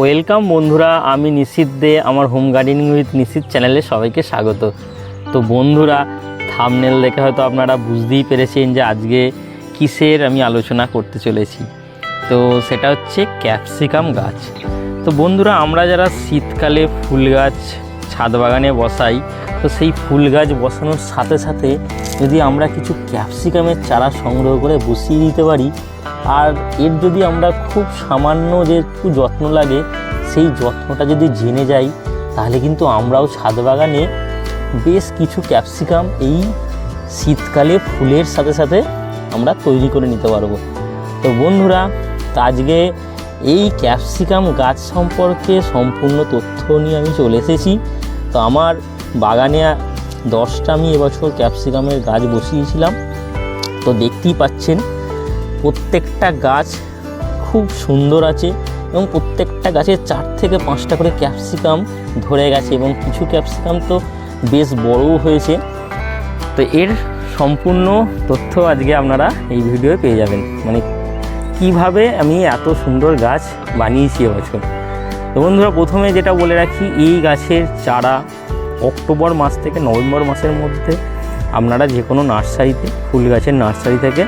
Welcome বন্ধুরা, আমি নিশিত দে, আমার হোম গার্ডেনিং উইথ নিশিত চ্যানেলে সবাইকে স্বাগত। তো বন্ধুরা, থামনেল দেখে হয়তো আপনারা বুঝতেই পেরেছেন যে আজকে কিসের আমি আলোচনা করতে চলেছি। তো সেটা হচ্ছে ক্যাপসিকাম গাছ। তো বন্ধুরা, আমরা যারা শীতকালে ফুল গাছ ছাদ বাগানে বসাই, তো সেই ফুল গাছ বসানোর সাথে সাথে যদি আমরা কিছু ক্যাপসিকামের চারা সংগ্রহ করে বসিয়ে দিতে পারি আর এর যদি আমরা খুব সামান্য যে একটু যত্ন লাগে, সেই যত্নটা যদি জেনে যাই, তাহলে কিন্তু আমরাও ছাদ বাগানে বেশ কিছু ক্যাপসিকাম এই শীতকালে ফুলের সাথে সাথে আমরা তৈরি করে নিতে পারব। তো বন্ধুরা, আজকে এই ক্যাপসিকাম গাছ সম্পর্কে সম্পূর্ণ তথ্য নিয়ে আমি চলে এসেছি। তো আমার বাগানে দশটা আমি এবছর ক্যাপসিকামের গাছ বসিয়েছিলাম। তো দেখতেই পাচ্ছেন প্রত্যেকটা গাছ খুব সুন্দর আছে এবং প্রত্যেকটা গাছে চার থেকে পাঁচটা করে ক্যাপসিকাম ধরে গেছে এবং কিছু ক্যাপসিকাম তো বেশ বড়ও হয়েছে। তো এর সম্পূর্ণ তথ্য আজকে আপনারা এই ভিডিওয়ে পেয়ে যাবেন। মানে কীভাবে আমি এত সুন্দর গাছ বানিয়েছি এবছর। তো বন্ধুরা, প্রথমে যেটা বলে রাখি, এই গাছের চারা অক্টোবর মাস থেকে নভেম্বর মাসের মধ্যে আপনারা যে কোনো নার্সারিতে, ফুল গাছের নার্সারি থেকে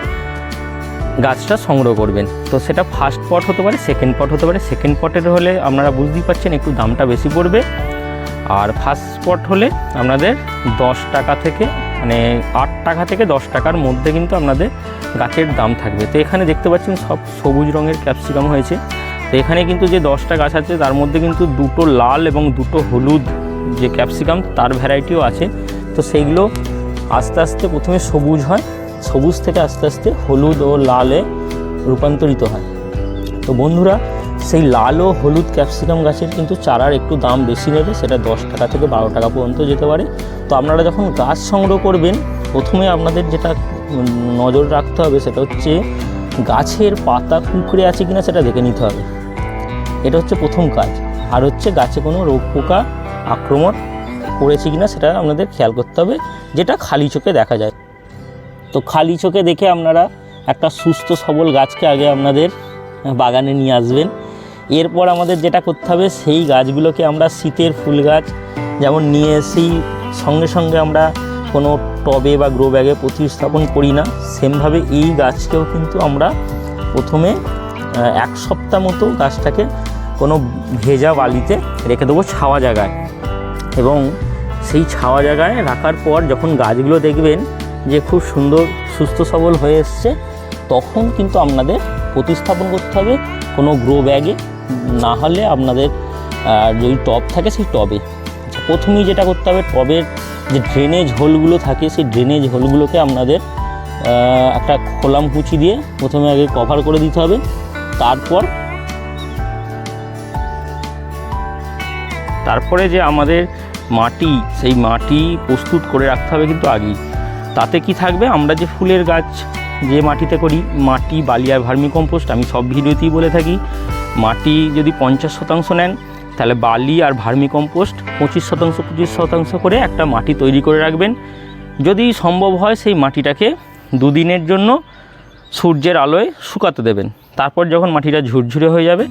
গাছটা সংগ্রহ করবেন। তো সেটা ফার্স্ট পট হতে পারে সেকেন্ড পট হতে পারে। সেকেন্ড পটের হলে আপনারা বুঝতেই পারছেন একটু দামটা বেশি পড়বে। আর ফার্স্ট পট হলে আপনাদের দশ টাকা থেকে মানে আট টাকা থেকে দশ টাকার মধ্যে কিন্তু আপনাদের গাছের দাম থাকবে। তো এখানে দেখতে পাচ্ছেন সব সবুজ রঙের ক্যাপসিকাম হয়েছে। তো এখানে কিন্তু যে দশটা গাছ আছে, তার মধ্যে কিন্তু দুটো লাল এবং দুটো হলুদ যে ক্যাপসিকাম, তার ভ্যারাইটিও আছে। তো সেইগুলো আস্তে আস্তে প্রথমে সবুজ হয় সবুজ থেকে আস্তে আস্তে হলুদ ও লালে রূপান্তরিত হয়। তো বন্ধুরা, সেই লাল ও হলুদ ক্যাপসিকাম গাছের কিন্তু চারার একটু দাম বেশি নেবে, সেটা দশ টাকা থেকে বারো টাকা পর্যন্ত যেতে পারে। তো আপনারা যখন গাছ সংগ্রহ করবেন, প্রথমে আপনাদের যেটা নজর রাখতে হবে সেটা হচ্ছে, গাছের পাতা কুঁকড়ে আছে কিনা সেটা দেখে নিতে হবে। এটা হচ্ছে প্রথম কাজ। আর হচ্ছে গাছে কোনো রোগ পোকা আক্রমণ করেছে কিনা সেটা আপনাদের খেয়াল করতে হবে, যেটা খালি চোখে দেখা যায়। তো খালি চোখে দেখে আপনারা একটা সুস্থ সবল গাছকে আগে আপনাদের বাগানে নিয়ে আসবেন। এরপর আমাদের যেটা করতে হবে, সেই গাছগুলোকে আমরা শীতের ফুল গাছ যেমন নিয়ে এসেই সঙ্গে সঙ্গে আমরা কোনো টবে বা গ্রো ব্যাগে প্রতিস্থাপন করি না। সেমভাবে এই গাছকেও কিন্তু আমরা প্রথমে এক সপ্তাহ মতো গাছটাকে কোনো ভেজা বালিতে রেখে দেবো ছাওয়া জায়গায়। এবং সেই ছাওয়া জায়গায় রাখার পর যখন গাছগুলো দেখবেন যে খুব সুন্দর, সুস্থ সবল হয়ে এসছে, তখন কিন্তু আপনাদের প্রতিস্থাপন করতে হবে কোনো গ্রো ব্যাগে না হলে আপনাদের যদি টব থাকে সেই টবে আচ্ছা প্রথমেই যেটা করতে হবে টবের যে ড্রেনেজ হোলগুলো থাকে, সেই ড্রেনেজ হোলগুলোকে আপনাদের একটা খোলাম কুচি দিয়ে প্রথমে আগে কভার করে দিতে হবে। তারপর তারপরে যে আমাদের মাটি, সেই মাটি প্রস্তুত করে রাখতে হবে কিন্তু আগেই। তাতে কি থাকবে? আমরা যে ফুলের গাছ যে মাটিতে করি, মাটি, বালি আর ভার্মি কম্পোস্ট আমি সব ভিডিওতেই বলে থাকি। মাটি যদি পঞ্চাশ শতাংশ নেন, তাহলে বালি আর ভার্মি কম্পোস্ট পঁচিশ শতাংশ পঁচিশ শতাংশ করে একটা মাটি তৈরি করে রাখবেন। যদি সম্ভব হয়, সেই মাটিটাকে দুদিনের জন্য সূর্যের আলোয় শুকাতে দেবেন। তারপর যখন মাটিটা ঝুরঝুরে হয়ে যাবে,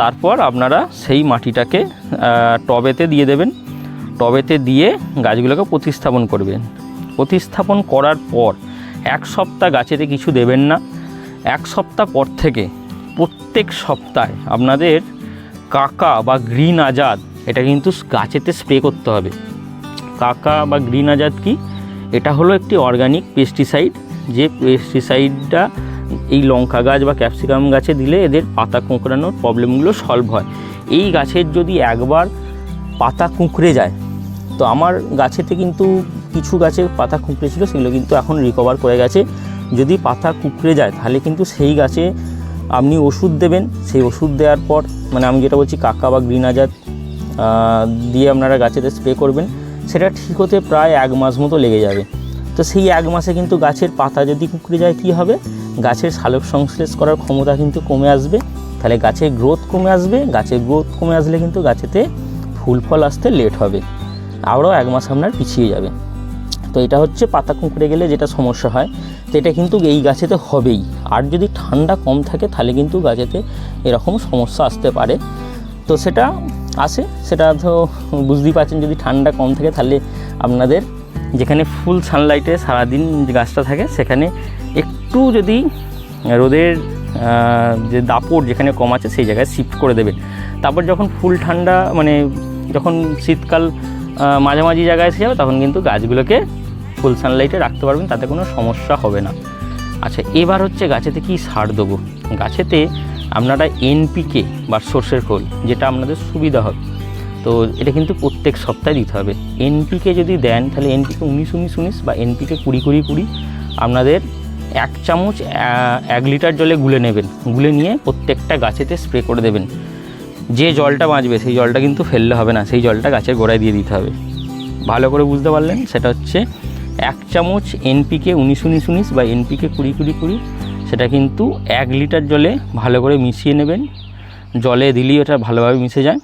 তারপর আপনারা সেই মাটিটাকে টবেতে দিয়ে দেবেন। টবেতে দিয়ে গাছগুলোকে প্রতিস্থাপন করবেন। প্রতিস্থাপন করার পর এক সপ্তাহ গাছেতে কিছু দেবেন না। এক সপ্তাহ পর থেকে প্রত্যেক সপ্তাহে আপনাদের কাকা বা গ্রিন আজাদ, এটা কিন্তু গাছেতে স্প্রে করতে হবে। কাকা বা গ্রিন আজাদ কি? এটা হলো একটি অর্গানিক পেস্টিসাইড যে পেস্টিসাইডটা এই লঙ্কা গাছ বা ক্যাপসিকাম গাছে দিলে এদের পাতা কুঁকড়ানোর প্রবলেমগুলো সলভ হয়। এই গাছের যদি একবার পাতা কুঁকড়ে যায়, তো আমার গাছেতে কিন্তু কিছু গাছের পাতা কুঁকড়ে ছিল, সেগুলো কিন্তু এখন রিকভার করে গেছে। যদি পাতা কুঁকড়ে যায়, তাহলে কিন্তু সেই গাছে আপনি ওষুধ দেবেন। সেই ওষুধ দেওয়ার পর মানে আমি যেটা বলছি, কাকা বা গ্রিন আজাদ দিয়ে আপনারা গাছেতে স্প্রে করবেন, সেটা ঠিক হতে প্রায় এক মাস মতো লেগে যাবে। তো সেই এক মাসে কিন্তু গাছের পাতা যদি কুঁকড়ে যায়, কী হবে? গাছের সালোক সংশ্লেষ করার ক্ষমতা কিন্তু কমে আসবে। তাহলে গাছের গ্রোথ কমে আসবে। গাছের গ্রোথ কমে আসলে কিন্তু গাছেতে ফুল ফল আসতে লেট হবে। আবারও এক মাস আপনার পিছিয়ে যাবে। তো এটা হচ্ছে পাতা কুঁকড়ে গেলে যেটা সমস্যা হয়, তো এটা কিন্তু এই গাছেতে হবেই। আর যদি ঠান্ডা কম থাকে, তাহলে কিন্তু গাছেতে এরকম সমস্যা আসতে পারে। তো সেটা আসে, সেটা তো বুঝতেই পারছেন, যদি ঠান্ডা কম থাকে, তাহলে আপনাদের যেখানে ফুল সানলাইটে সারাদিন গাছটা থাকে, সেখানে একটু যদি রোদের যে দাপট যেখানে কম আছে, সেই জায়গায় শিফট করে দেবে। তারপর যখন ফুল ঠান্ডা মানে যখন শীতকাল মাঝামাঝি জায়গায় এসে যাবে, তখন কিন্তু গাছগুলোকে ফুল সানলাইটে রাখতে পারবেন, তাতে কোনো সমস্যা হবে না। আচ্ছা এবার হচ্ছে গাছেতে কি সার দেবো? গাছেতে আপনারা এনপিকে বা সর্ষের খোল, যেটা আপনাদের সুবিধা হবে। তো এটা কিন্তু প্রত্যেক সপ্তাহে দিতে হবে। এনপিকে যদি দেন, তাহলে এনপিকে উনিশ উনিশ উনিশ বা এনপিকে কুড়ি কুড়ি কুড়ি আপনাদের এক চামচ এক লিটার জলে গুলে নেবেন। গুলে নিয়ে প্রত্যেকটা গাছেতে স্প্রে করে দেবেন। যে জলটা বাঁচবে, সেই জলটা কিন্তু ফেললে হবে না, সেই জলটা গাছের গোড়ায় দিয়ে দিতে হবে। ভালো করে বুঝতে পারলেন? সেটা হচ্ছে এক চামচ এনপিকে উনিশ উনিশ উনিশ বা এনপিকে কুড়ি কুড়ি কুড়ি, সেটা কিন্তু এক লিটার জলে ভালো করে মিশিয়ে নেবেন। জলে দিলেই ওটা ভালোভাবে মিশে যায়।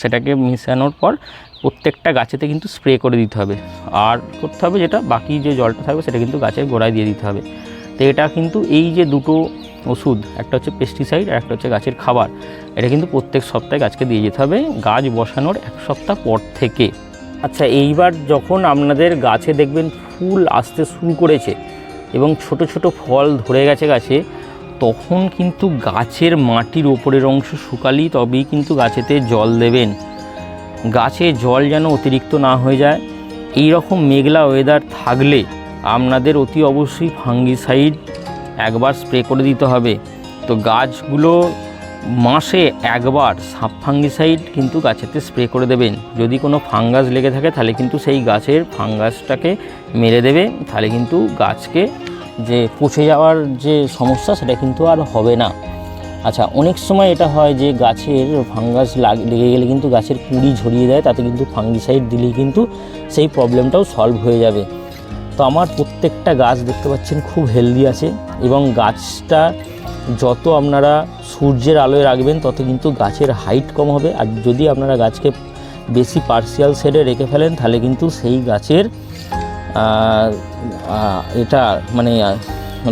সেটাকে মিশানোর পর প্রত্যেকটা গাছেতে কিন্তু স্প্রে করে দিতে হবে। আর করতে হবে যেটা, বাকি যে জলটা থাকবে সেটা কিন্তু গাছের গোড়ায় দিয়ে দিতে হবে। তো এটা কিন্তু এই যে দুটো ওষুধ, একটা হচ্ছে পেস্টিসাইড আর একটা হচ্ছে গাছের খাবার, এটা কিন্তু প্রত্যেক সপ্তাহে গাছকে দিয়ে যেতে হবে। গাছ বসানোর এক সপ্তাহ পর থেকে। আচ্ছা এইবার যখন আপনাদের গাছে দেখবেন ফুল আসতে শুরু করেছে এবং ছোট ছোট ফল ধরে গেছে গাছে, তখন কিন্তু গাছের মাটির ওপরের অংশ শুকালেই তবেই কিন্তু গাছেতে জল দেবেন। গাছে জল যেন অতিরিক্ত না হয়ে যায়। এই রকম মেঘলা ওয়েদার থাকলে আপনাদের অতি অবশ্যই ফাঙ্গিসাইড একবার স্প্রে করে দিতে হবে। তো গাছগুলো মাসে একবার সাপ ফাঙ্গিসাইড কিন্তু গাছেতে স্প্রে করে দেবেন। যদি কোনো ফাঙ্গাস লেগে থাকে, তাহলে কিন্তু সেই গাছের ফাঙ্গাসটাকে মেরে দেবে। তাহলে কিন্তু গাছকে যে পচে যাওয়ার যে সমস্যা, সেটা কিন্তু আর হবে না। আচ্ছা অনেক সময় এটা হয় যে গাছের ফাঙ্গাস লেগে গেলে কিন্তু গাছের কুড়ি ঝরিয়ে দেয়, তাতে কিন্তু ফাঙ্গিসাইড দিলেই কিন্তু সেই প্রবলেমটাও সলভ হয়ে যাবে। তো আমার প্রত্যেকটা গাছ দেখতে পাচ্ছেন খুব হেলদি আছে এবং গাছটা যত আপনারা সূর্যের আলোয় রাখবেন, তত কিন্তু গাছের হাইট কম হবে। আর যদি আপনারা গাছকে বেশি পার্সিয়াল শেডে রেখে ফেলেন, তাহলে কিন্তু সেই গাছের এটা মানে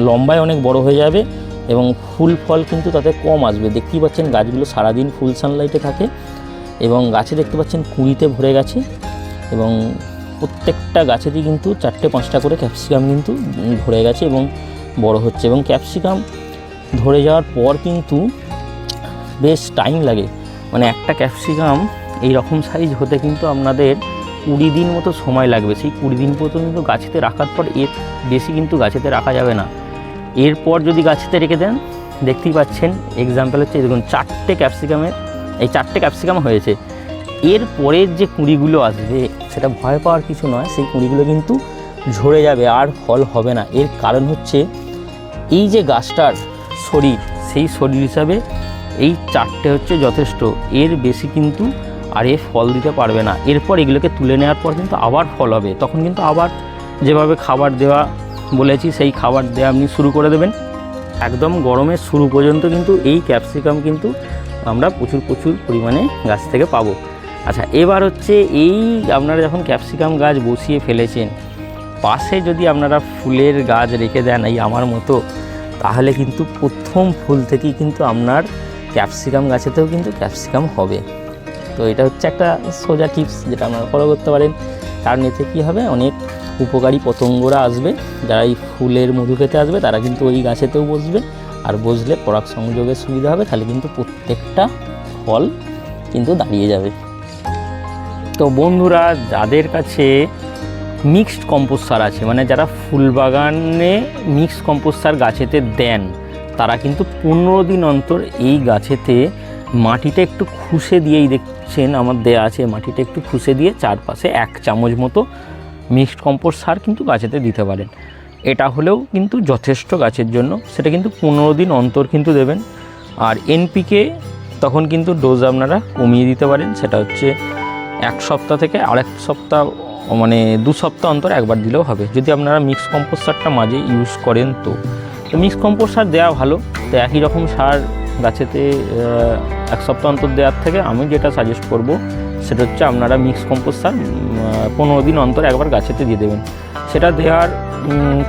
লম্বায় অনেক বড় হয়ে যাবে এবং ফুল ফল কিন্তু তাতে কম আসবে। দেখতেই পাচ্ছেন গাছগুলো সারাদিন ফুল সানলাইটে থাকে এবং গাছে দেখতে পাচ্ছেন কুঁড়িতে ভরে গেছে এবং প্রত্যেকটা গাছেতেই কিন্তু চারটে পাঁচটা করে ক্যাপসিকাম কিন্তু ভরে গেছে এবং বড় হচ্ছে এবং ক্যাপসিকাম ধরে যাওয়ার পর কিন্তু বেশ টাইম লাগে। মানে একটা ক্যাপসিকাম এই রকম সাইজ হতে কিন্তু আপনাদের কুড়ি দিন মতো সময় লাগবে। সেই কুড়ি দিন পর্যন্ত কিন্তু গাছেতে রাখার পর এর বেশি কিন্তু গাছেতে রাখা যাবে না। এরপর যদি গাছেতে রেখে দেন, দেখতেই পাচ্ছেন এক্সাম্পল হচ্ছে, দেখুন চারটে ক্যাপসিকামের এই চারটে ক্যাপসিকাম হয়েছে। এর পরের যে কুঁড়িগুলো আসবে, সেটা ভয় পাওয়ার কিছু নয়, সেই কুঁড়িগুলো কিন্তু ঝরে যাবে আর ফল হবে না। এর কারণ হচ্ছে, এই যে গাছটার শরীর, সেই শরীর হিসাবে এই চারটে হচ্ছে যথেষ্ট। এর বেশি কিন্তু আর এ ফল দিতে পারবে না। এরপর এগুলোকে তুলে নেওয়ার পর কিন্তু আবার ফল হবে। তখন কিন্তু আবার যেভাবে খাবার দেওয়া বলেছি, সেই খাবার দেওয়া আপনি শুরু করে দেবেন। একদম গরমের শুরু পর্যন্ত কিন্তু এই ক্যাপসিকাম কিন্তু আমরা প্রচুর প্রচুর পরিমাণে গাছ থেকে পাবো। আচ্ছা এবার হচ্ছে এই আপনারা যখন ক্যাপসিকাম গাছ বসিয়ে ফেলেছেন, পাশে যদি আপনারা ফুলের গাছ রেখে দেন, এই আমার মতো তাহলে কিন্তু প্রথম ফুল থেকেই কিন্তু আপনার ক্যাপসিকাম গাছেতেও কিন্তু ক্যাপসিকাম হবে। তো এটা হচ্ছে একটা সোজা টিপস যেটা আপনারা ফলো করতে পারেন। কারণ এতে কী হবে? অনেক উপকারী পতঙ্গরা আসবে। যারা এই ফুলের মধু খেতে আসবে, তারা কিন্তু ওই গাছেতেও বসবে। আর বসলে পরাগ সংযোগের সুবিধা হবে। তাহলে কিন্তু প্রত্যেকটা ফল কিন্তু দাঁড়িয়ে যাবে। তো বন্ধুরা, যাদের কাছে মিক্সড কম্পোস্ট সার আছে। মানে যারা ফুল বাগানে মিক্সড কম্পোস্ট সার গাছেতে দেন, তারা কিন্তু পনেরো দিন অন্তর এই গাছেতে মাটিটা একটু খুশে দিয়েই দেখছেন, আমার দেয়া আছে, মাটিটা একটু খুশে দিয়ে চারপাশে এক চামচ মতো মিক্সড কম্পোস্ট সার কিন্তু গাছেতে দিতে পারেন। এটা হলেও কিন্তু যথেষ্ট গাছের জন্য, সেটা কিন্তু পনেরো দিন অন্তর কিন্তু দেবেন। আর এনপিকে তখন কিন্তু ডোজ আপনারা কমিয়ে দিতে পারেন, সেটা হচ্ছে এক সপ্তাহ থেকে আরেক সপ্তাহ মানে দু সপ্তাহ অন্তর একবার দিলেও হবে। যদি আপনারা মিক্স কম্পোস্ট সারটা মাঝে ইউজ করেন তো। তো মিক্স কম্পোস্ট সার দেওয়া ভালো। তো একই রকম সার গাছেতে এক সপ্তাহ অন্তর দেওয়ার থেকে আমি যেটা সাজেস্ট করব, সেটা হচ্ছে আপনারা মিক্স কম্পোস্ট সার পনেরো দিন অন্তর একবার গাছেতে দিয়ে দেবেন। সেটা দেওয়ার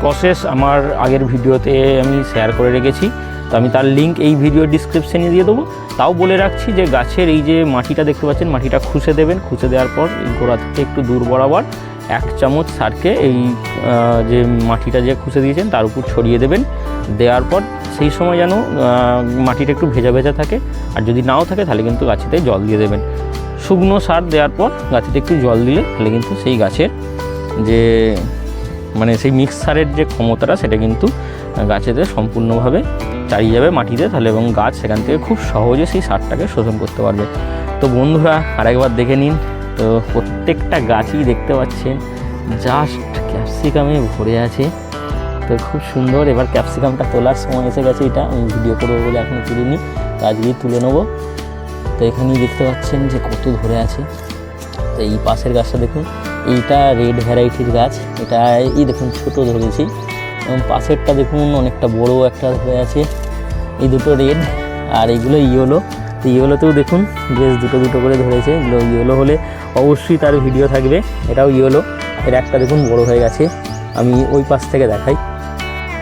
প্রসেস আমার আগের ভিডিওতে আমি শেয়ার করে রেখেছি। তো আমি তার লিঙ্ক এই ভিডিও ডিসক্রিপশানে দিয়ে দেবো। তাও বলে রাখছি যে গাছের এই যে মাটিটা দেখতে পাচ্ছেন, মাটিটা খুশে দেবেন। খুশে দেওয়ার পর গোড়া থেকে একটু দূর বরাবর এক চামচ সারকে এই যে মাটিটা যে খুশে দিয়েছেন, তার উপর ছড়িয়ে দেবেন। দেওয়ার পর সেই সময় যেন মাটিটা একটু ভেজা ভেজা থাকে। আর যদি নাও থাকে, তাহলে কিন্তু গাছেতে জল দিয়ে দেবেন। শুকনো সার দেওয়ার পর গাছেতে একটু জল দিলে তাহলে কিন্তু সেই গাছের যে মানে সেই মিক্সারের যে ক্ষমতাটা, সেটা কিন্তু গাছেতে সম্পূর্ণভাবে চালিয়ে যাবে মাটিতে তাহলে এবং গাছ সেখান থেকে খুব সহজে সেই সারটাকে শোষণ করতে পারবে। তো বন্ধুরা, আরেকবার দেখে নিন। তো প্রত্যেকটা গাছই দেখতে পাচ্ছেন জাস্ট ক্যাপসিকামে ভরে আছে। তো খুব সুন্দর, এবার ক্যাপসিকামটা তোলার সময় এসে গেছে এটা, আমি ভিডিও করব বলে এখনও তুলিনি, তো আজকেই তুলে নেব। তো এখানেই দেখতে পাচ্ছেন যে কত ধরে আছে। তো এই পাশের গাছটা দেখুন। এইটা রেড ভ্যারাইটির গাছ। এটা এই দেখুন ছোট ধরেছি। এবং পাশেরটা দেখুন অনেকটা বড় একটা ধরে আছে। এই দুটো রেড আর এইগুলো ইয়েলো তো ইয়েলোতেও দেখুন বেশ দুটো দুটো করে ধরেছে। এগুলো ইয়েলো হলে অবশ্যই তার ভিডিও থাকবে। এটাও ইয়েলো এর একটা দেখুন বড় হয়ে গেছে। আমি ওই পাশ থেকে দেখাই।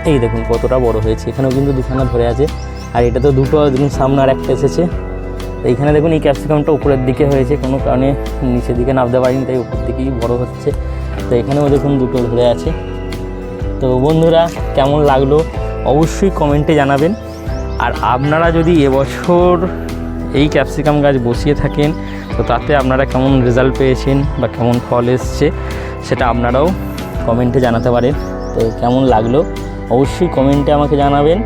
এই দেখুন কতটা বড় হয়েছে। এখানেও কিন্তু দুখানা ধরে আছে। আর এটা তো দুটো, দেখুন সামনে আর একটা এসেছে। তো এইখানে দেখুন এই ক্যাপসিকামটা উপরের দিকে হয়েছে, কোনো কারণে নিচের দিকে নামতে পারিনি, তাই উপর দিকেই বড় হচ্ছে। তো এখানেও দেখুন দুটো ধরে আছে। তো বন্ধুরা, কেমন লাগল অবশ্যই কমেন্টে জানাবেন। আর আপনারা যদি এবছর এই ক্যাপসিকাম গাছ বসিয়ে থাকেন, তো তাতে আপনারা কেমন রেজাল্ট পেয়েছেন বা কেমন ফল এসছে, সেটা আপনারাও কমেন্টে জানাতে পারেন। তো কেমন লাগল? অবশ্যই কমেন্টে আমাকে জানাবেন।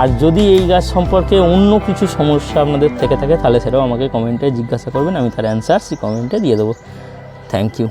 আর যদি এই গাছ সম্পর্কে অন্য কিছু সমস্যা আপনাদের থেকে থাকে, তাহলে সেটাও আমাকে কমেন্টে জিজ্ঞাসা করবেন, আমি তার অ্যান্সার সেই কমেন্টে দিয়ে দেবো। Thank you